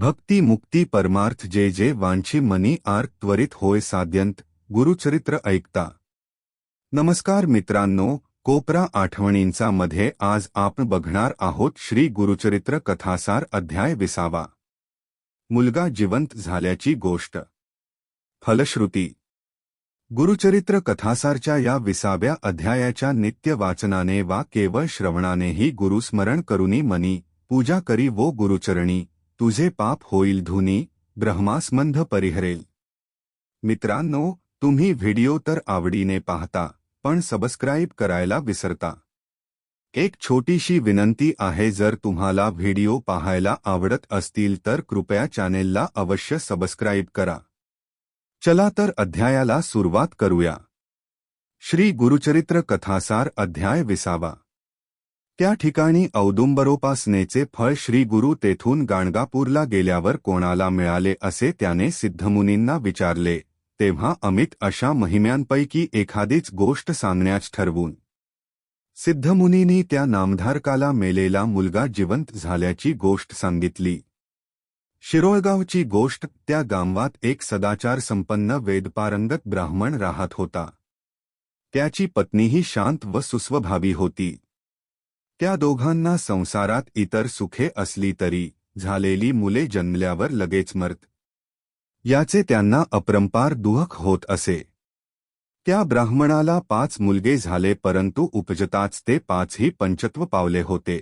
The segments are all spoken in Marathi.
भक्ती मुक्ती परमार्थ जे जे वांछी मनी आर त्वरित होय साध्यंत गुरुचरित्र ऐकता। नमस्कार मित्रांनो कोपरा आठवणींचा मध्ये आज आपण बघणार आहोत श्री गुरुचरित्र कथासार अध्याय विसावा. मुलगा जिवंत झाल्याची गोष्ट. फलश्रुती. गुरुचरित्र कथासारच्या या विसाव्या अध्यायाच्या नित्य वाचनाने वा केवळ श्रवणानेही गुरुस्मरण करुनी मनी पूजा करी वो गुरुचरणी तुझे पाप होईल धुनी ब्रह्मास्मंध परिहरेल. मित्रांनो, तुम्ही व्हिडिओ तर आवडीने पाहता, पण सबस्क्राईब करायला विसरता. एक छोटीशी विनंती आहे, जर तुम्हाला व्हिडिओ पाहायला आवडत असतील तर कृपया चॅनेलला अवश्य सबस्क्राईब करा. चला तर अध्यायाला सुरुवात करूया. श्री गुरुचरित्र कथासार अध्याय विसावा. त्या ठिकाणी औदुंबरोपासनेचे फळ श्री गुरु तेथून गाणगापूरला गेल्यावर कोणाला मिळाले असे त्याने सिद्धमुनींना विचारले तेव्हा अमित अशा महिम्यांपैकी एखादीच गोष्ट सांगण्यास ठरवून. सिद्धमुनींनी त्या नामधारकाला मेलेला मुलगा जिवंत झाल्याची गोष्ट सांगितली. शिरोळगावची गोष्ट त्या गावात एक सदाचार संपन्न वेदपारंगत ब्राह्मण राहत होता. त्याची पत्नीही शांत व सुस्वभावी होती. त्या दोघांना संसारात इतर सुखे असली तरी झालेली मुले जन्मल्यावर लगेच मरत. याचे त्यांना अपरंपार दुःख होत असे. त्या ब्राह्मणाला पाच मुलगे झाले परंतु उपजताच ते पाचही पंचत्व पावले होते.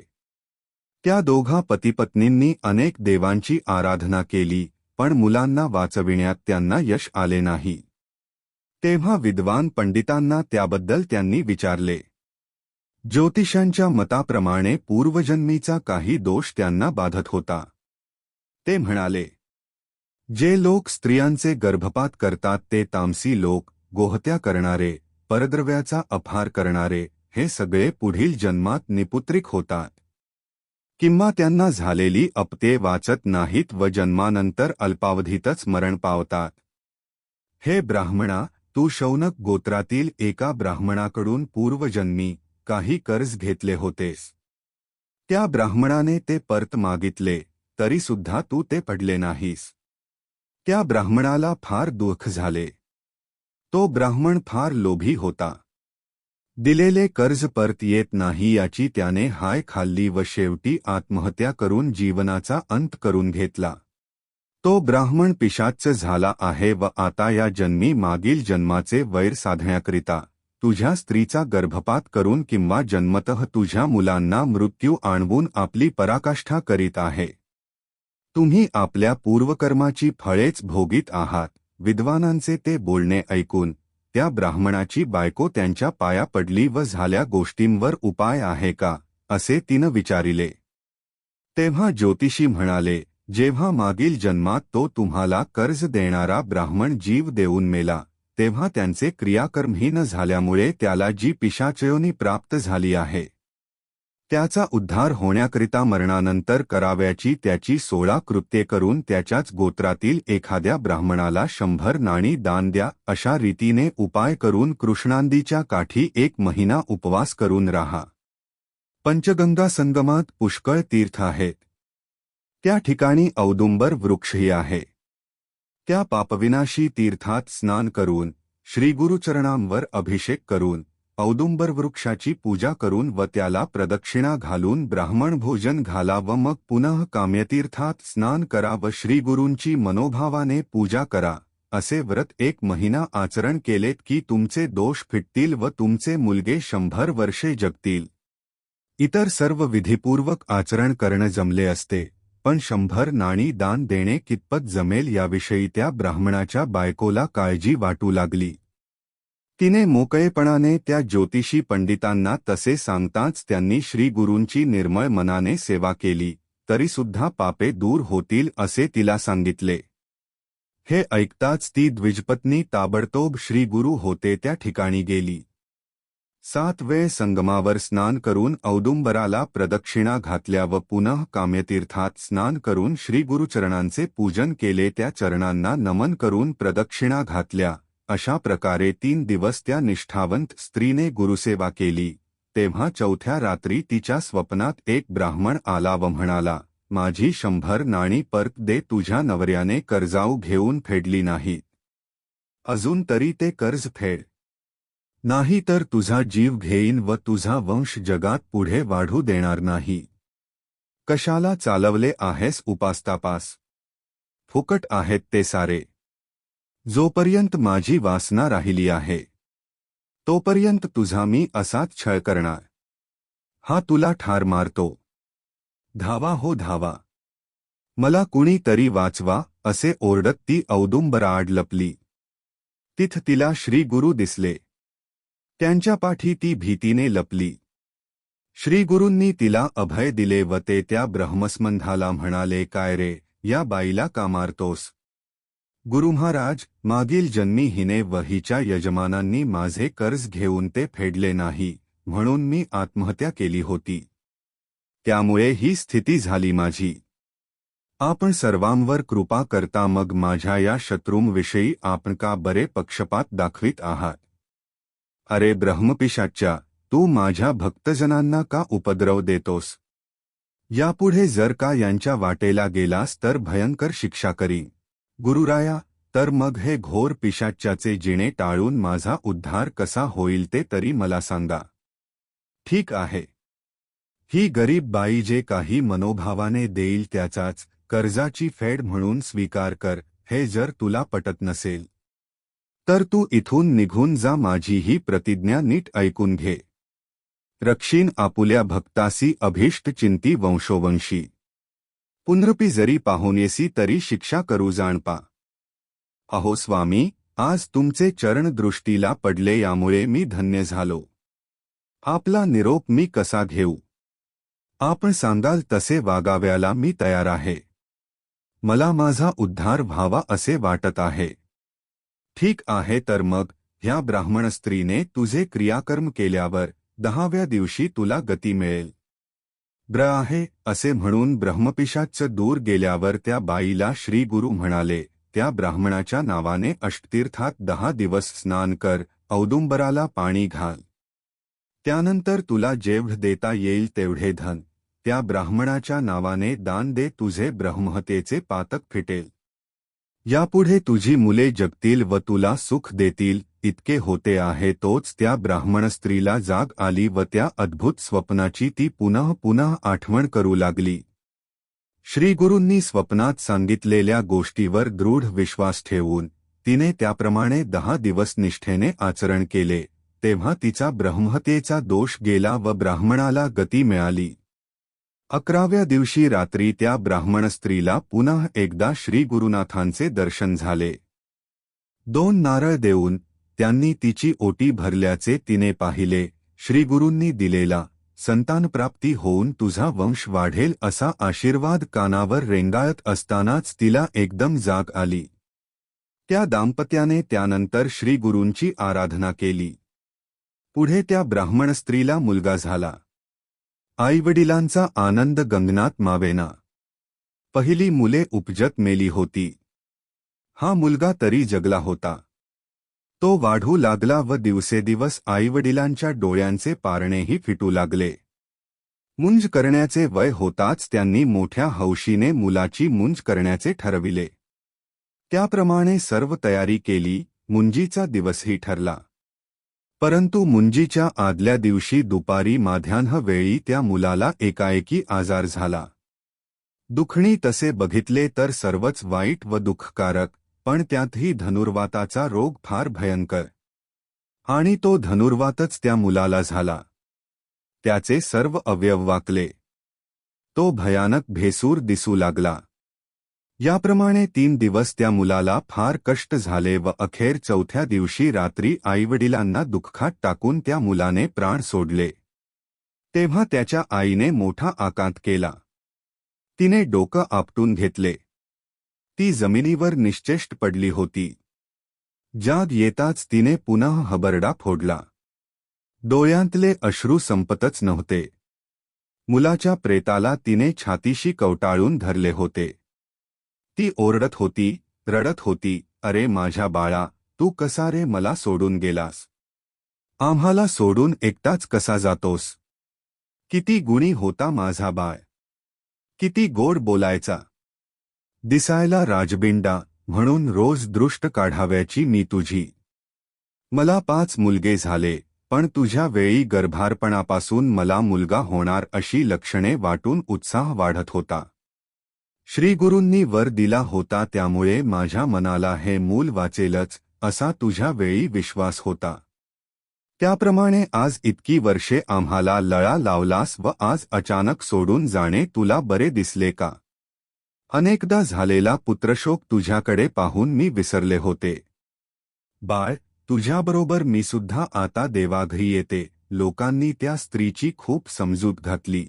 त्या दोघा पतीपत्नींनी अनेक देवांची आराधना केली पण मुलांना वाचविण्यात त्यांना यश आले नाही. तेव्हा विद्वान पंडितांना त्याबद्दल त्यांनी विचारले. ज्योतिषांच्या मताप्रमाणे पूर्वजन्मीचा काही दोष त्यांना बाधत होता. ते म्हणाले जे लोक स्त्रियांचे गर्भपात करतात ते तामसी लोक गोहत्या करणारे परद्रव्याचा अफार करणारे हे सगळे पुढील जन्मात निपुत्रिक होतात. किंवा त्यांना झालेली अपते वाचत नाहीत व जन्मानंतर अल्पावधीतच मरण पावतात. हे ब्राह्मणा तू शौनक गोत्रातील एका ब्राह्मणाकडून पूर्वजन्मी काही कर्ज घेतले होतेस. त्या ब्राह्मणाने ते परत मागितले तरी सुद्धा तू ते पडले नाहीस. त्या ब्राह्मणाला फार दुःख झाले. तो ब्राह्मण फार लोभी होता. दिलेले कर्ज परत येत नाही याची त्याने हाय खाल्ली व शेवटी आत्महत्या करून जीवनाचा अंत करून घेतला. तो ब्राह्मण पिशाच्च झाला आहे व आता या जन्मी मागील जन्माचे वैर साधण्याकरिता तुझ्या स्त्रीचा गर्भपात करून किंवा जन्मतः तुझ्या मुलांना मृत्यू आणवून आपली पराकाष्ठा करीत आहे. तुम्ही आपल्या पूर्वकर्माची फळेच भोगीत आहात. विद्वानांचे ते बोलणे ऐकून त्या ब्राह्मणाची बायको त्यांच्या पाया पडली व झाल्या गोष्टींवर उपाय आहे का? असे तिनं विचारिले. तेव्हा ज्योतिषी म्हणाले जेव्हा मागील जन्मात तो तुम्हाला कर्ज देणारा ब्राह्मण जीव देऊन मेला तेव्हा त्यांचे क्रियाकर्मही न झाल्यामुळे त्याला जी पिशाचयोनी प्राप्त झाली आहे त्याचा उद्धार होण्याकरिता मरणानंतर कराव्याची त्याची सोळा कृत्ये करून त्याच्याच गोत्रातील एखाद्या ब्राह्मणाला शंभर नाणी दान द्या अशा रीतीने उपाय करून कृष्णांदीच्या काठी एक महिना उपवास करून राहा. पंचगंगा संगमात पुष्कळ तीर्थ आहेत. त्या ठिकाणी औदुंबर वृक्षही आहे. त्या पापविनाशी तीर्थात स्नान करून श्रीगुरुचरणांवर अभिषेक करून औदुंबर वृक्षाची पूजा करून व त्याला प्रदक्षिणा घालून ब्राह्मण भोजन घाला व मग पुनः काम्यतीर्थात स्नान करा व श्रीगुरूंची मनोभावाने पूजा करा असे व्रत एक महिना आचरण केलेत की तुमचे दोष फिटतील व तुमचे मुलगे शंभर वर्षे जगतील. इतर सर्व विधीपूर्वक आचरण करणं जमले असते. पण शंभर नाणी दान देणे कितपत जमेल याविषयी त्या ब्राह्मणाच्या बायकोला काळजी वाटू लागली. तिने मोकळेपणाने त्या ज्योतिषी पंडितांना तसे सांगताच त्यांनी श्रीगुरूंची निर्मळ मनाने सेवा केली तरीसुद्धा पापे दूर होतील असे तिला सांगितले. हे ऐकताच ती द्विजपत्नी ताबडतोब श्रीगुरू होते त्या ठिकाणी गेली. सात वेळ संगमावर स्नान करून औदुंबराला प्रदक्षिणा घातल्या व पुनः काम्यतीर्थात स्नान करून श्रीगुरुचरणांचे पूजन केले त्या चरणांना नमन करून प्रदक्षिणा घातल्या. अशा प्रकारे तीन दिवस त्या निष्ठावंत स्त्रीने गुरुसेवा केली. तेव्हा चौथ्या रात्री तिच्या स्वप्नात एक ब्राह्मण आला व म्हणाला माझी शंभर नाणी परत दे तुझ्या नवऱ्याने कर्जाऊ घेऊन फेडली नाहीत. अजून तरी ते कर्ज फेड. नाही तर तुझा जीव घेईन व तुझा वंश जगात पुढे वाढू देणार नाही. कशाला चालवले आहेस उपासतापास? फुकट आहेत ते सारे. जोपर्यंत माझी वासना राहिली आहे तोपर्यंत तुझा मी असाच छळ करणार. हा तुला ठार मारतो. धावा हो धावा. मला कुणी तरी वाचवा असे ओरडत ती औदुंबराआड लपली. तिथ तिला श्री गुरु दिसले. त्यांच्या पाठी ती भीतीने लपली. श्रीगुरूंनी तिला अभय दिले व ते त्या ब्रह्मस्मंधाला म्हणाले काय रे या बाईला का मारतोस? गुरु महाराज मागील जन्मी हिने व हिच्या यजमानांनी माझे कर्ज घेऊन ते फेडले नाही म्हणून मी आत्महत्या केली होती. त्यामुळे ही स्थिती झाली माझी. आपण सर्वांवर कृपा करता मग माझ्या या शत्रूंविषयी आपण का बरे पक्षपात दाखवित आहात? अरे ब्रह्मपिशाच्या तू माझ्या भक्तजनांना का उपद्रव देतोस? यापुढे जर का यांच्या वाटेला गेलास तर भयंकर शिक्षा करी. गुरुराया तर मग हे घोर पिशाच्याचे जिणे टाळून माझा उद्धार कसा होईल ते तरी मला सांगा. ठीक आहे. ही गरीब बाई जे काही मनोभावाने देईल त्याचाच कर्जाची फेड म्हणून स्वीकार कर हे जर तुला पटत नसेल. तर तू इथून निघून जा माझी ही प्रतिज्ञा नीट ऐकून घे. रक्षीन आपुल्या भक्तासी अभिष्ट चिंती वंशोवंशी. पुनरपी जरी पाहुणेसी तरी शिक्षा करू जाणपा. अहो स्वामी आज तुमचे चरण दृष्टीला पडले यामुळे मी धन्य झालो. आपला निरोप मी कसा घेऊ? आपण सांगाल तसे वागाव्याला मी तयार आहे. मला माझा उद्धार व्हावा असे वाटत आहे. ठीक आहे तर मग ह्या ब्राह्मण स्त्रीने तुझे क्रियाकर्म केल्यावर दहाव्या दिवशी तुला गती मिळेल. ब्र आहे असे म्हणून ब्रह्मपिशाच दूर गेल्यावर त्या बाईला श्री गुरु म्हणाले त्या ब्राह्मणाच्या नावाने अष्टतीर्थात दहा दिवस स्नान कर औदुंबराला पाणी घाल. त्यानंतर तुला जेवढ देता येईल तेवढे धन. त्या ब्राह्मणाच्या नावाने दान दे तुझे ब्रह्महतेचे पातक फिटेल. यापुढे तुझी मुले जगतील व तुला सुख देतील इतके होते आहे तोच त्या ब्राह्मण स्त्रीला जाग आली व त्या अद्भुत स्वप्नाची ती पुनः पुनः आठवण करू लागली. श्रीगुरूंनी स्वप्नात सांगितलेल्या गोष्टीवर दृढ विश्वास ठेवून तिने त्याप्रमाणे दहा दिवस निष्ठेने आचरण केले तेव्हा तिचा ब्रह्मतेचा दोष गेला व ब्राह्मणाला गती मिळाली. अकराव्या दिवशी रात्री त्या ब्राह्मण स्त्रीला पुन्हा एकदा श्री गुरुनाथांचे दर्शन झाले. दोन नारळ देऊन त्यांनी तिची ओटी भरल्याचे तिने पाहिले. श्रीगुरूंनी दिलेला संतानप्राप्ती होऊन तुझा वंश वाढेल असा आशीर्वाद कानावर रेंगाळत असतानाच तिला एकदम जाग आली. त्या दाम्पत्याने त्यानंतर श्रीगुरूंची आराधना केली. पुढे त्या ब्राह्मण स्त्रीला मुलगा झाला. आईवडिलांचा आनंद गंगनात मावेना. पहिली मुले उपजत मेली होती. हा मुलगा तरी जगला होता. तो वाढू लागला व दिवसेदिवस आईवडिलांच्या डोळ्यांचे पारणेही फिटू लागले. मुंज करण्याचे वय होताच त्यांनी मोठ्या हौशीने मुलाची मुंज करण्याचे ठरविले. त्याप्रमाणे सर्व तयारी केली मुंजीचा दिवसही ठरला. परंतु मुंजीच्या आदल्या दिवशी दुपारी माध्यान्ह वेळी त्या मुलाला एकाएकी आजार झाला. दुखणी तसे बघितले तर सर्वच वाईट व दुःखकारक पण त्यातही धनुर्वाताचा रोग फार भयंकर. आणि तो धनुर्वातच त्या मुलाला झाला. त्याचे सर्व अवयव वाकले. तो भयानक भेसूर दिसू लागला. याप्रमाणे तीन दिवस त्या मुलाला फार कष्ट झाले व अखेर चौथ्या दिवशी रात्री आईवडिलांना दुःखात टाकून त्या मुलाने प्राण सोडले. तेव्हा त्याच्या आईने मोठा आकांत केला. तिने डोकं आपटून घेतले. ती जमिनीवर निश्चेष्ट पडली होती. जाग येताच तिने पुन्हा हबरडा फोडला. डोळ्यांतले अश्रू संपतच नव्हते. मुलाच्या प्रेताला तिने छातीशी कवटाळून धरले होते. ती ओरडत होती रडत होती अरे माझ्या बाळा तू कसा रे मला सोडून गेलास? आम्हाला सोडून एकटाच कसा जातोस? किती गुणी होता माझा बाळ. किती गोड बोलायचा. दिसायला राजबिंडा म्हणून रोज दृष्ट काढाव्याची मी तुझी. मला पाच मुलगे झाले पण तुझ्या वेळी गर्भारपणापासून मला मुलगा होणार अशी लक्षणे वाटून उत्साह वाढत होता. श्रीगुरूंनी वर दिला होता त्यामुळे माझ्या मनाला हे मूल वाचेलच असा तुझ्या वेळी विश्वास होता. त्याप्रमाणे आज इतकी वर्षे आम्हाला लळा लावलास व आज अचानक सोडून जाणे तुला बरे दिसले का? अनेकदा झालेला पुत्रशोक तुझ्याकडे पाहून मी विसरले होते. बाळ तुझ्याबरोबर मी सुद्धा आता देवाघरी येते लोकांनी त्या स्त्रीची खूप समजूत घातली.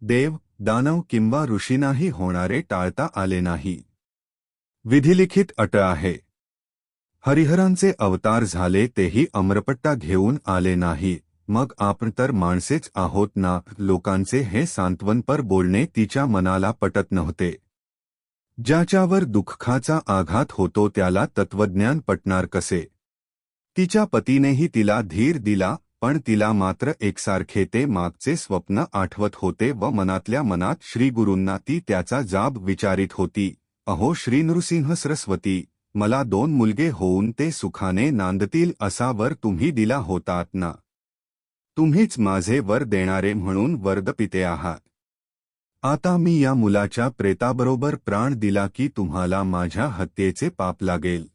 देव दानव किंवा ऋषींनाही होणारे टाळता आले नाही. विधिलिखित अट आहे. हरिहरांचे अवतार झाले तेही अमरपट्टा घेऊन आले नाही. मग आपण तर माणसेच आहोत ना, लोकांचे हे सांत्वनपर बोलणे तिच्या मनाला पटत नव्हते. ज्याच्यावर दुःखाचा आघात होतो त्याला तत्वज्ञान पटणार कसे? तिच्या पतीनेही तिला धीर दिला पण तिला मात्र एकसारखे ते मागचे स्वप्न आठवत होते व मनातल्या मनात श्रीगुरूंना ती त्याचा जाब विचारित होती. अहो श्री नृसिंह सरस्वती मला दोन मुलगे होऊन ते सुखाने नांदतील असा वर तुम्ही दिला होतात ना? तुम्हीच माझे वर देणारे म्हणून वर्दपिते आहात. आता मी या मुलाच्या प्रेताबरोबर प्राण दिला की तुम्हाला माझ्या हत्येचे पाप लागेल.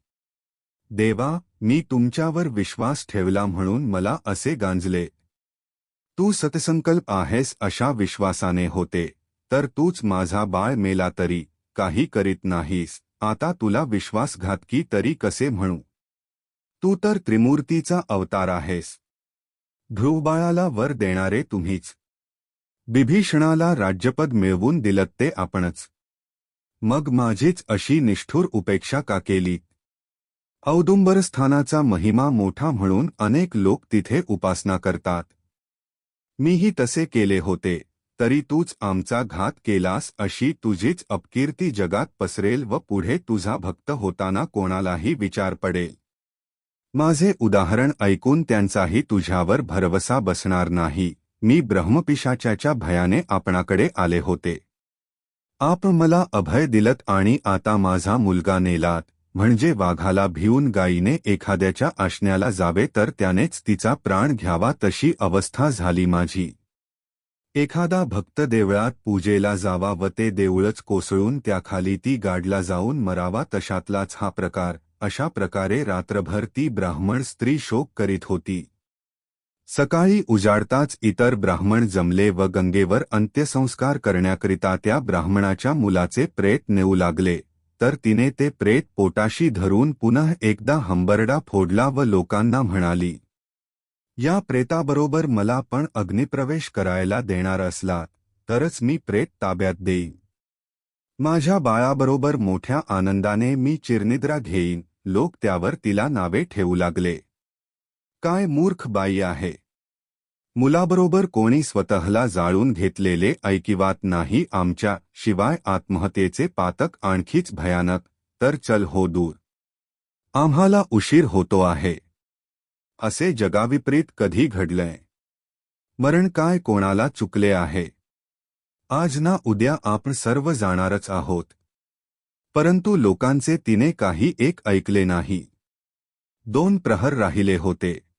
देवा मी तुमच्यावर विश्वास ठेवला म्हणून मला असे गांजले. तू सतसंकल्प आहेस अशा विश्वासाने होते तर तूच माझा बाळ मेला तरी काही करीत नाहीस आता तुला विश्वासघातकी तरी कसे म्हणू? तू तर त्रिमूर्तीचा अवतार आहेस. ध्रुवबाळाला वर देणारे तुम्हीच. बिभीषणाला राज्यपद मिळवून दिलत ते आपणच. मग माझीच अशी निष्ठुर उपेक्षा का केली? औदुंबर स्थानाचा महिमा मोठा म्हणून अनेक लोक तिथे उपासना करतात. मीही तसे केले होते तरी तूच आमचा घात केलास अशी तुझीच अपकीर्ती जगात पसरेल व पुढे तुझा भक्त होताना कोणालाही विचार पडेल. माझे उदाहरण ऐकून त्यांचाही तुझ्यावर भरवसा बसणार नाही. मी ब्रह्मपिशाच्याच्या भयाने आपणाकडे आले होते. आप मला अभय दिलत आणि आता माझा मुलगा नेलात. म्हणजे वाघाला भिवून गायीने एखाद्याच्या आशण्याला जावे तर त्यानेच तिचा प्राण घ्यावा तशी अवस्था झाली माझी. एखादा भक्त देवळात पूजेला जावा व ते देऊळच कोसळून त्याखाली ती गाडला जाऊन मरावा तशातलाच हा प्रकार. अशा प्रकारे रात्रभर ती ब्राह्मण स्त्री शोक करीत होती. सकाळी उजाडताच इतर ब्राह्मण जमले व गंगेवर अंत्यसंस्कार करण्याकरिता त्या ब्राह्मणाच्या मुलाचे प्रेत नेऊ लागले. तर तिने ते प्रेत पोटाशी धरून पुन्हा एकदा हंबरडा फोडला व लोकांना म्हणाली या प्रेताबरोबर मला पण अग्निप्रवेश करायला देणार असला तरच मी प्रेत ताब्यात देईन. माझ्या बाळाबरोबर मोठ्या आनंदाने मी चिरनिद्रा घेईन लोक त्यावर तिला नावे ठेवू लागले. काय मूर्ख बाई आहे. मुलाबरोबर कोणी स्वतःला जाळून घेतलेले ऐकिवात नाही आमच्या शिवाय आत्महत्येचे पातक आणखीच भयानक तर चल हो दूर. आम्हाला उशीर होतो आहे. असे जगाविपरीत कधी घडलंय? मरण काय कोणाला चुकले आहे? आज ना उद्या आपण सर्व जाणारच आहोत. परंतु लोकांचे तिने काही एक ऐकले नाही. दोन प्रहर राहिले होते.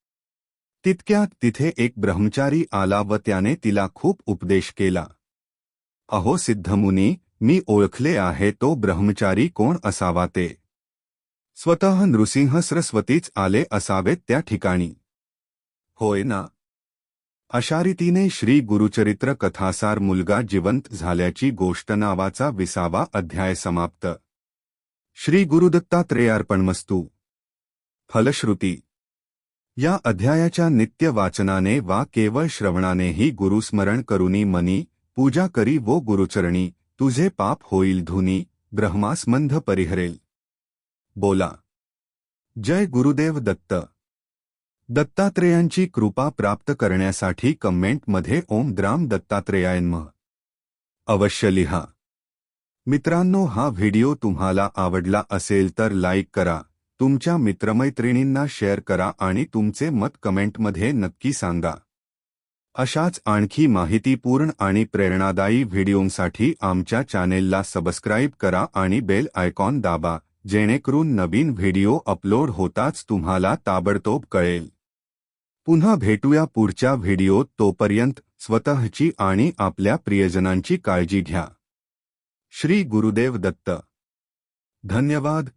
तितक्यात तिथे एक ब्रह्मचारी आला व त्याने तिला खूप उपदेश केला. अहो सिद्धमुनी मी ओळखले आहे तो ब्रह्मचारी कोण असावा ते. स्वतः नृसिंह सरस्वतीच आले असावेत त्या ठिकाणी. होय ना. अशा रीतीने श्री गुरुचरित्र कथासार मुलगा जिवंत झाल्याची गोष्ट नावाचा विसावा अध्याय समाप्त. श्री गुरुदत्तात्रेयार्पणमस्तू. फलश्रुती. या अध्यायाच्या नित्य वाचनाने वा केवळ श्रवणानेही गुरुस्मरण करुनी मनी, पूजा करी वो गुरुचरणी, तुझे पाप होईल धुनी, ब्रह्मास्मंध परिहरेल. बोला. जय गुरुदेव दत्त. दत्तात्रेयांची कृपा प्राप्त करण्यासाठी कमेंटमध्ये ओम द्राम दत्तात्रेयायन्म अवश्य लिहा. मित्रांनो, हा व्हिडिओ तुम्हाला आवडला असेल तर लाईक करा. तुमच्या मित्रमैत्रिणींना शेअर करा आणि तुमचे मत कमेंटमध्ये नक्की सांगा. अशाच आणखी माहितीपूर्ण आणि प्रेरणादायी व्हिडिओंसाठी आमच्या चॅनेलला सबस्क्राईब करा आणि बेल आयकॉन दाबा जेणेकरून नवीन व्हिडिओ अपलोड होताच तुम्हाला ताबडतोब कळेल. पुन्हा भेटूया पुढच्या व्हिडिओत तोपर्यंत स्वतःची आणि आपल्या प्रियजनांची काळजी घ्या. श्री गुरुदेव दत्त. धन्यवाद.